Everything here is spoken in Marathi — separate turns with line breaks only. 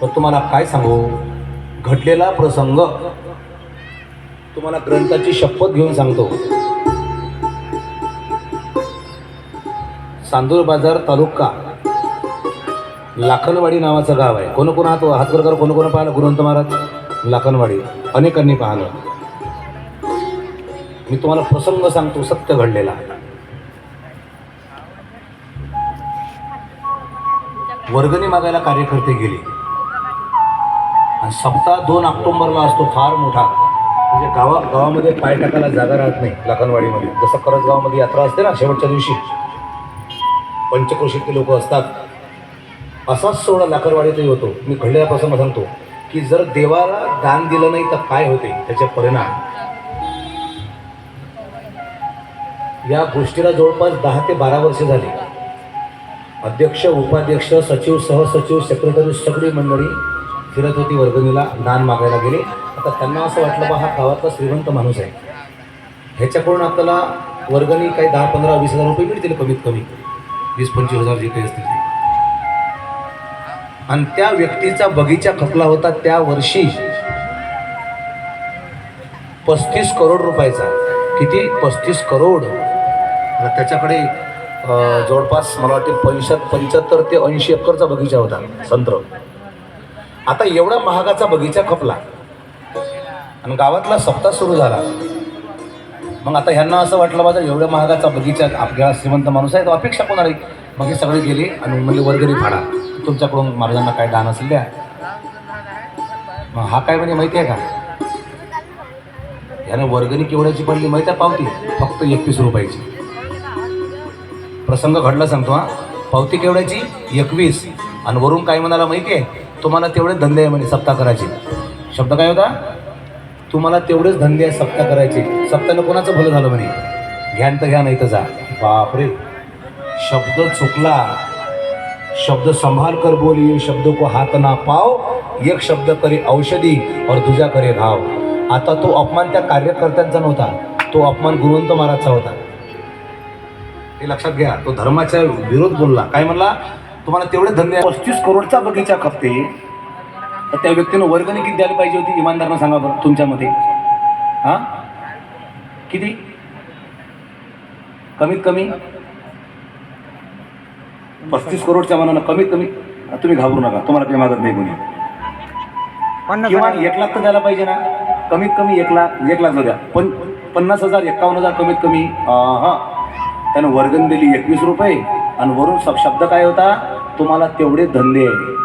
पण तुम्हाला काय सांगू? घडलेला प्रसंग तुम्हाला ग्रंथाची शपथ घेऊन सांगतो. चांदूर बाजार तालुका लाखनवाडी नावाचं गाव आहे. कोण कोण हात हातकरकर कोण कोण पाहिलं? गुरुवंत महाराज लाखनवाडी. अनेकांनी पाहिलं. मी तुम्हाला प्रसंग सांगतो. सत्य घडलेला. वर्गणी मागायला कार्यकर्ते गेले. आणि सप्ताह दोन ऑक्टोबरला असतो फार मोठा. म्हणजे गावा गावामध्ये पाय टाकायला जागा राहत नाही लाखनवाडीमध्ये. जसं करजगावमध्ये यात्रा असते ना शेवटच्या दिवशी. पंचक्रोशीतले लोक असतात. असाच सोहळा लाकरवाडीतही होतो. मी घडलेला प्रसंग सांगतो की जर देवाला दान दिलं नाही तर काय होते? त्याचे परिणाम. या गोष्टीला जवळपास दहा ते बारा वर्षे झाली. अध्यक्ष उपाध्यक्ष सचिव सहसचिव सेक्रेटरी सगळी मंडळी फिरत होती वर्गणीला दान मागायला गेले. आता त्यांना असं वाटलं बा हा गावातला श्रीमंत माणूस आहे. ह्याच्याकडून आपल्याला वर्गणी काही दहा पंधरा वीस हजार रुपये मिळतील कमीत कमी. वीस पंचवीस हजार जे काही असतील ते. आणि त्या व्यक्तीचा बगीचा खपला होता त्या वर्षी. पस्तीस करोड रुपयाचा. किती? पस्तीस करोड. त्याच्याकडे जवळपास मला वाटते पंच्याहत्तर पंच्याहत्तर ते ऐंशी एकरचा बगीचा होता संत्र. आता एवढा महागाचा बगीचा खपला. आणि गावातला सप्ताह सुरू झाला. मग आता ह्यांना असं वाटलं माझा एवढ्या महागाचा बगीचा आपल्या श्रीमंत माणूस आहे तो अपेक्षा कोणाला आहे? मग हे सगळे गेले आणि म्हणजे वर्गरी फाडा. तुमच्याकडून महाराजांना काय दान असेल द्या. मग हा काय म्हणजे माहिती आहे का? यानं वर्गणी केवढ्याची पडली माहिती आहे पावती? फक्त एकवीस रुपयाची. प्रसंग घडला सांगतो हा. पावती केवढ्याची? एकवीस. आणि वरून काय म्हणाला माहिती आहे? तुम्हाला तेवढे धंदे आहे म्हणे सप्ताह करायचे. शब्द काय होता? तुम्हाला तेवढेच धंदे आहे सप्ताह करायचे. सप्ताहनं कोणाचं भलं झालं म्हणे? घ्यान तर घ्या नाही तर जा. बापरे. शब्द चुकला. शब्द संभाल कर बोली. शब्द को हात ना पाव. एक शब्द करे औषधी. और दुजा करे घाव. आता तो अपमान त्या कार्यकर्त्यांचा नव्हता. तो अपमान गुरुवंत महाराजचा होता. हे लक्षात घ्या. तो धर्माच्या विरोध बोलला. काय म्हणला? तुम्हाला तेवढे धंदे पस्तीस करोडचा बगीचा खपते. तर त्या व्यक्तीनं वर्गणी किती द्यायला पाहिजे होती? इमानदारनं सांगा बरं तुमच्या मते हां? किती? कमीत कमी? पस्तीस करोडच्या मनानं कमीत कमी? तुम्ही घाबरू नका तुम्हाला काही मागत नाही कोणी. किमान एक लाख तर द्यायला पाहिजे ना. कमीत कमी एक लाख एक लाख द्या. पण पन्नास हजार एक्कावन्न हजार कमीत कमी हां. त्यानं वर्गण दिली एकवीस रुपये आणि वरून शब्द काय होता? तुम्हाला तेवढे धंदे आहे.